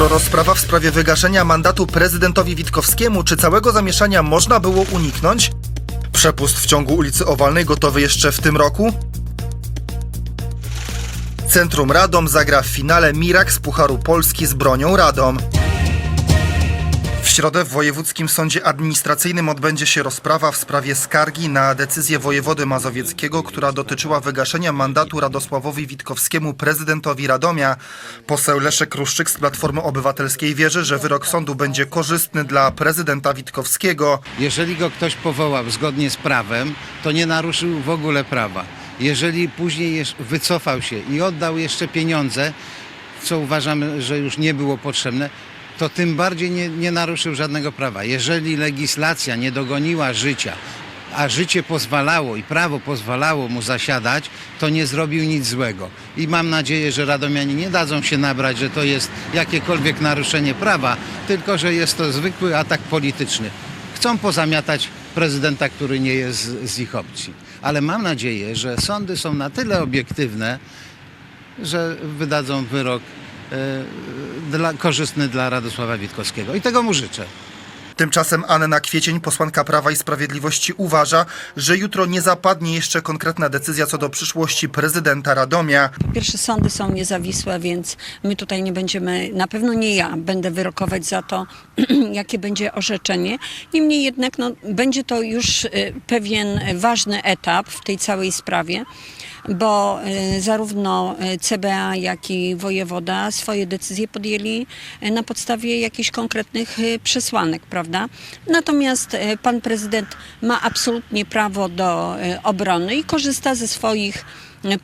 Jutro rozprawa w sprawie wygaszenia mandatu prezydentowi Witkowskiemu. Czy całego zamieszania można było uniknąć? Przepust w ciągu ulicy Owalnej gotowy jeszcze w tym roku? Centrum Radom zagra w finale Mirak z Pucharu Polski z bronią Radom. Środę w Wojewódzkim Sądzie Administracyjnym odbędzie się rozprawa w sprawie skargi na decyzję wojewody mazowieckiego, która dotyczyła wygaszenia mandatu Radosławowi Witkowskiemu, prezydentowi Radomia. Poseł Leszek Ruszczyk z Platformy Obywatelskiej wierzy, że wyrok sądu będzie korzystny dla prezydenta Witkowskiego. Jeżeli go ktoś powołał zgodnie z prawem, to nie naruszył w ogóle prawa. Jeżeli później wycofał się i oddał jeszcze pieniądze, co uważamy, że już nie było potrzebne, to tym bardziej nie, nie naruszył żadnego prawa. Jeżeli legislacja nie dogoniła życia, a życie pozwalało i prawo pozwalało mu zasiadać, to nie zrobił nic złego. I mam nadzieję, że Radomianie nie dadzą się nabrać, że to jest jakiekolwiek naruszenie prawa, tylko że jest to zwykły atak polityczny. Chcą pozamiatać prezydenta, który nie jest z, ich opcji. Ale mam nadzieję, że sądy są na tyle obiektywne, że wydadzą wyrok dla, korzystny dla Radosława Witkowskiego. I tego mu życzę. Tymczasem Anna Kwiecień, posłanka Prawa i Sprawiedliwości, uważa, że jutro nie zapadnie jeszcze konkretna decyzja co do przyszłości prezydenta Radomia. Pierwsze, sądy są niezawisłe, więc my tutaj nie będziemy, na pewno nie ja będę wyrokować za to, jakie będzie orzeczenie. Niemniej jednak no, będzie to już y, pewien ważny etap w tej całej sprawie, bo y, zarówno y, CBA, jak i wojewoda swoje decyzje podjęli y, na podstawie jakichś konkretnych przesłanek, prawda? Natomiast pan prezydent ma absolutnie prawo do obrony i korzysta ze swoich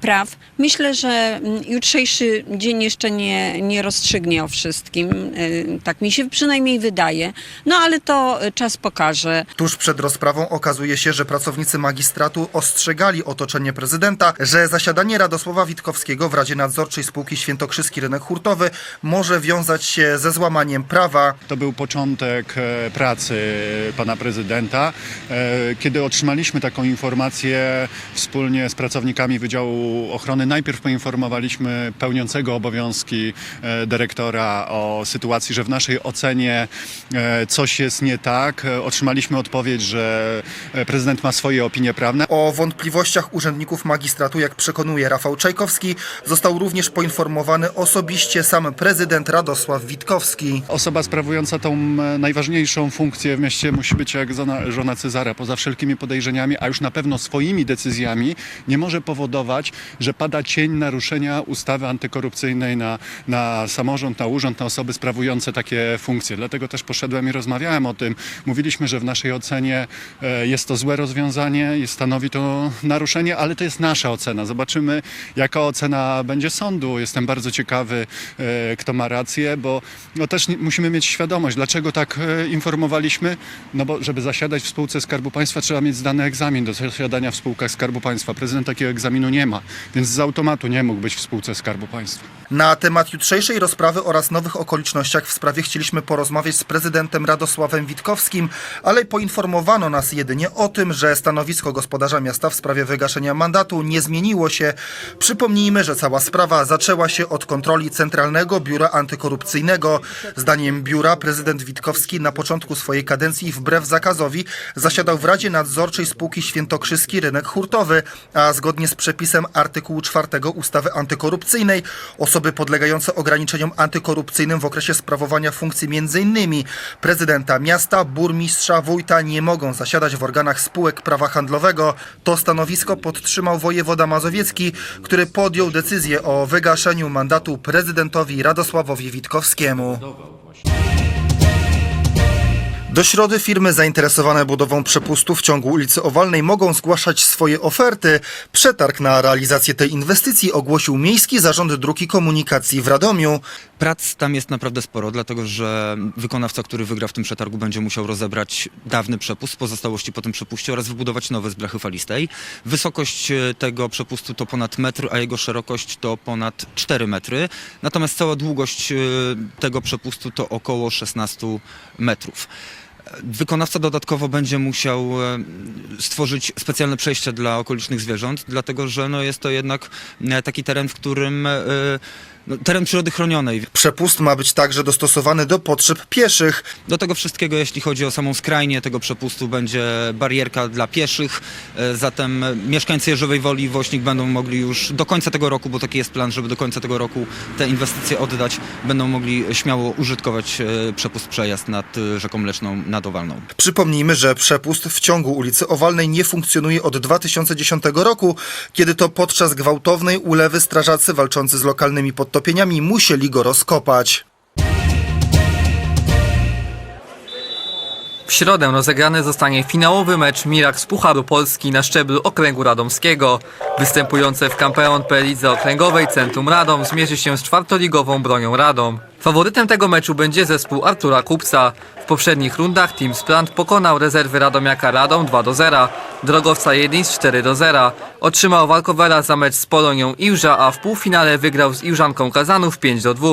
praw. Myślę, że mm, jutrzejszy dzień jeszcze nie, nie rozstrzygnie o wszystkim. Y, Tak mi się przynajmniej wydaje. No ale to y, czas pokaże. Tuż przed rozprawą okazuje się, że pracownicy magistratu ostrzegali otoczenie prezydenta, że zasiadanie Radosława Witkowskiego w Radzie Nadzorczej Spółki Świętokrzyski Rynek Hurtowy może wiązać się ze złamaniem prawa. To był początek e, pracy pana prezydenta. E, Kiedy otrzymaliśmy taką informację wspólnie z pracownikami Wydziału Ochrony, najpierw poinformowaliśmy pełniącego obowiązki e, dyrektora o sytuacji, że w naszej ocenie e, coś jest nie tak. E, Otrzymaliśmy odpowiedź, że prezydent ma swoje opinie prawne. O wątpliwościach urzędników magistratu, jak przekonuje Rafał Czajkowski, został również poinformowany osobiście sam prezydent Radosław Witkowski. Osoba sprawująca tą najważniejszą funkcję w mieście musi być jak żona, żona Cezara, poza wszelkimi podejrzeniami, a już na pewno swoimi decyzjami nie może powodować, że pada cień naruszenia ustawy antykorupcyjnej na, na samorząd, na urząd, na osoby sprawujące takie funkcje. Dlatego też poszedłem i rozmawiałem o tym. Mówiliśmy, że w naszej ocenie e, jest to złe rozwiązanie, stanowi to naruszenie, ale to jest nasza ocena. Zobaczymy, jaka ocena będzie sądu. Jestem bardzo ciekawy, e, kto ma rację, bo no też musimy mieć świadomość, dlaczego tak e, informowaliśmy. No bo żeby zasiadać w spółce Skarbu Państwa trzeba mieć zdany egzamin do zasiadania w spółkach Skarbu Państwa. Prezydent takiego egzaminu nie ma, więc z automatu nie mógł być w spółce Skarbu Państwa. Na temat jutrzejszej rozprawy oraz nowych okolicznościach w sprawie chcieliśmy porozmawiać z prezydentem Radosławem Witkowskim, ale poinformowano nas jedynie o tym, że stanowisko gospodarza miasta w sprawie wygaszenia mandatu nie zmieniło się. Przypomnijmy, że cała sprawa zaczęła się od kontroli Centralnego Biura Antykorupcyjnego. Zdaniem biura prezydent Witkowski na początku swojej kadencji wbrew zakazowi zasiadał w Radzie Nadzorczej Spółki Świętokrzyski Rynek Hurtowy, a zgodnie z przepisem artykułu 4 ustawy antykorupcyjnej osoby podlegające ograniczeniom antykorupcyjnym w okresie sprawowania funkcji m.in. prezydenta miasta, burmistrza, wójta nie mogą zasiadać w organach spółek prawa handlowego. To stanowisko podtrzymał wojewoda mazowiecki, który podjął decyzję o wygaszeniu mandatu prezydentowi Radosławowi Witkowskiemu. Do środy firmy zainteresowane budową przepustu w ciągu ulicy Owalnej mogą zgłaszać swoje oferty. Przetarg na realizację tej inwestycji ogłosił Miejski Zarząd Dróg i Komunikacji w Radomiu. Prac tam jest naprawdę sporo, dlatego że wykonawca, który wygra w tym przetargu, będzie musiał rozebrać dawny przepust pozostałości po tym przepuście oraz wybudować nowy z blechy falistej. Wysokość e, tego przepustu to ponad metr, a jego szerokość to ponad 4 metry. Natomiast cała długość e, tego przepustu to około 16 metrów. Wykonawca dodatkowo będzie musiał e, stworzyć specjalne przejście dla okolicznych zwierząt, dlatego że no, jest to jednak e, taki teren, w którym e, no, teren przyrody chronionej. Przepust ma być także dostosowany do potrzeb pieszych. Do tego wszystkiego, jeśli chodzi o samą skrajnię tego przepustu, będzie barierka dla pieszych. Zatem mieszkańcy Jeżowej Woli i Wośnik będą mogli już do końca tego roku, bo taki jest plan, żeby do końca tego roku te inwestycje oddać, będą mogli śmiało użytkować przepust przejazd nad rzeką Mleczną, nad Owalną. Przypomnijmy, że przepust w ciągu ulicy Owalnej nie funkcjonuje od 2010 roku, kiedy to podczas gwałtownej ulewy strażacy walczący z lokalnymi podtopieniami musieli go rozkopać. W środę rozegrany zostanie finałowy mecz Mirak z Pucharu Polski na szczeblu Okręgu Radomskiego. Występujące w Campeon Lidze Okręgowej Centrum Radom zmierzy się z czwartoligową Bronią Radom. Faworytem tego meczu będzie zespół Artura Kupca. W poprzednich rundach Team Sprant pokonał rezerwy Radomiaka Radom 2 do 0, drogowca Jedins 4 do 0. Otrzymał walkowera za mecz z Polonią Iłża, a w półfinale wygrał z Iłżanką Kazanów 5 do 2.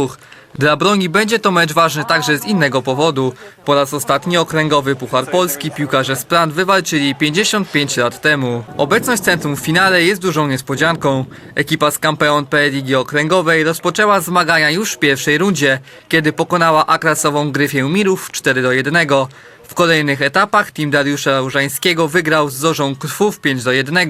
Dla Broni będzie to mecz ważny także z innego powodu. Po raz ostatni okręgowy Puchar Polski piłkarze z Plant wywalczyli 55 lat temu. Obecność centrum w finale jest dużą niespodzianką. Ekipa z Campeon PL Ligi Okręgowej rozpoczęła zmagania już w pierwszej rundzie, kiedy pokonała akrasową Gryfię Mirów 4 do 1. W kolejnych etapach team Dariusza Różańskiego wygrał z Zorzą Krwów 5 do 1,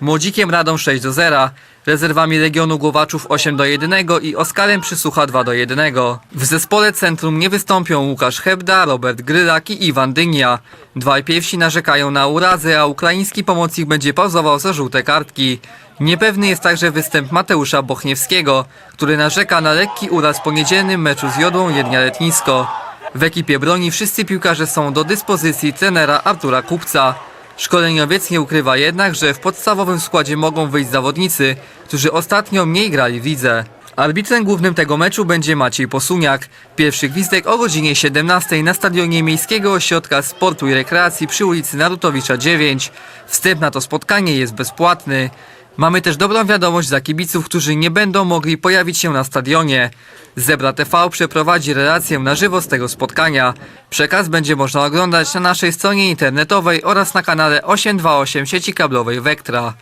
Młodzikiem Radą 6 do 0, rezerwami Legionu Głowaczów 8 do 1 i Oskarem Przysłucha 2 do 1. W zespole centrum nie wystąpią Łukasz Hebda, Robert Grylak i Iwan Dynia. Dwaj pierwsi narzekają na urazy, a ukraiński pomocnik będzie pauzował za żółte kartki. Niepewny jest także występ Mateusza Bochniewskiego, który narzeka na lekki uraz po niedzielnym meczu z Jodłą Jednia Letnisko. W ekipie broni wszyscy piłkarze są do dyspozycji trenera Artura Kupca. Szkoleniowiec nie ukrywa jednak, że w podstawowym składzie mogą wyjść zawodnicy, którzy ostatnio mniej grali w lidze. Arbitrem głównym tego meczu będzie Maciej Posuniak. Pierwszy gwizdek o godzinie 17 na stadionie Miejskiego Ośrodka Sportu i Rekreacji przy ulicy Narutowicza 9. Wstęp na to spotkanie jest bezpłatny. Mamy też dobrą wiadomość dla kibiców, którzy nie będą mogli pojawić się na stadionie. Zebra TV przeprowadzi relację na żywo z tego spotkania. Przekaz będzie można oglądać na naszej stronie internetowej oraz na kanale 828 sieci kablowej Vectra.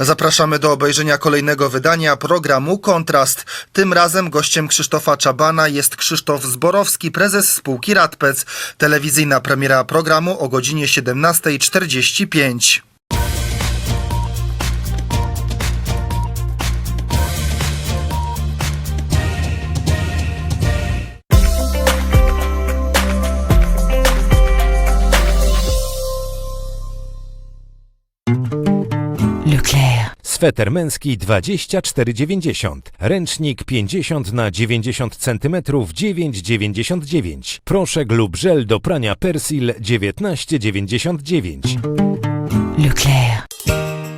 Zapraszamy do obejrzenia kolejnego wydania programu Kontrast. Tym razem gościem Krzysztofa Czabana jest Krzysztof Zborowski, prezes spółki Radpec. Telewizyjna premiera programu o godzinie 17.45. Leclerc. Sweter męski 24,90. Ręcznik 50 na 90 cm 9,99. Proszek lub żel do prania Persil 19,99. Leclerc.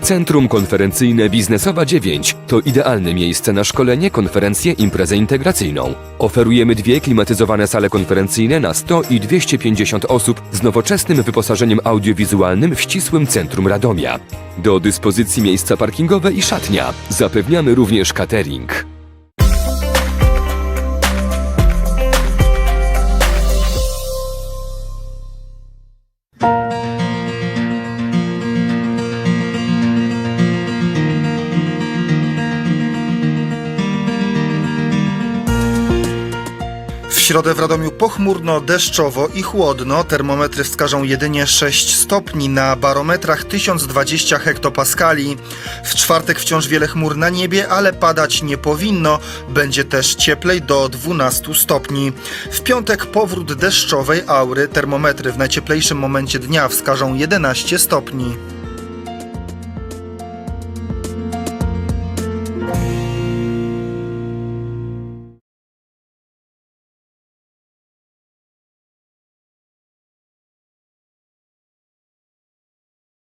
Centrum Konferencyjne Biznesowa 9 to idealne miejsce na szkolenie, konferencję, imprezę integracyjną. Oferujemy dwie klimatyzowane sale konferencyjne na 100 i 250 osób z nowoczesnym wyposażeniem audiowizualnym w ścisłym centrum Radomia. Do dyspozycji miejsca parkingowe i szatnia. Zapewniamy również catering. Środę w Radomiu pochmurno, deszczowo i chłodno. Termometry wskażą jedynie 6 stopni na barometrach 1020 hektopaskali. W czwartek wciąż wiele chmur na niebie, ale padać nie powinno. Będzie też cieplej do 12 stopni. W piątek powrót deszczowej aury. Termometry w najcieplejszym momencie dnia wskażą 11 stopni.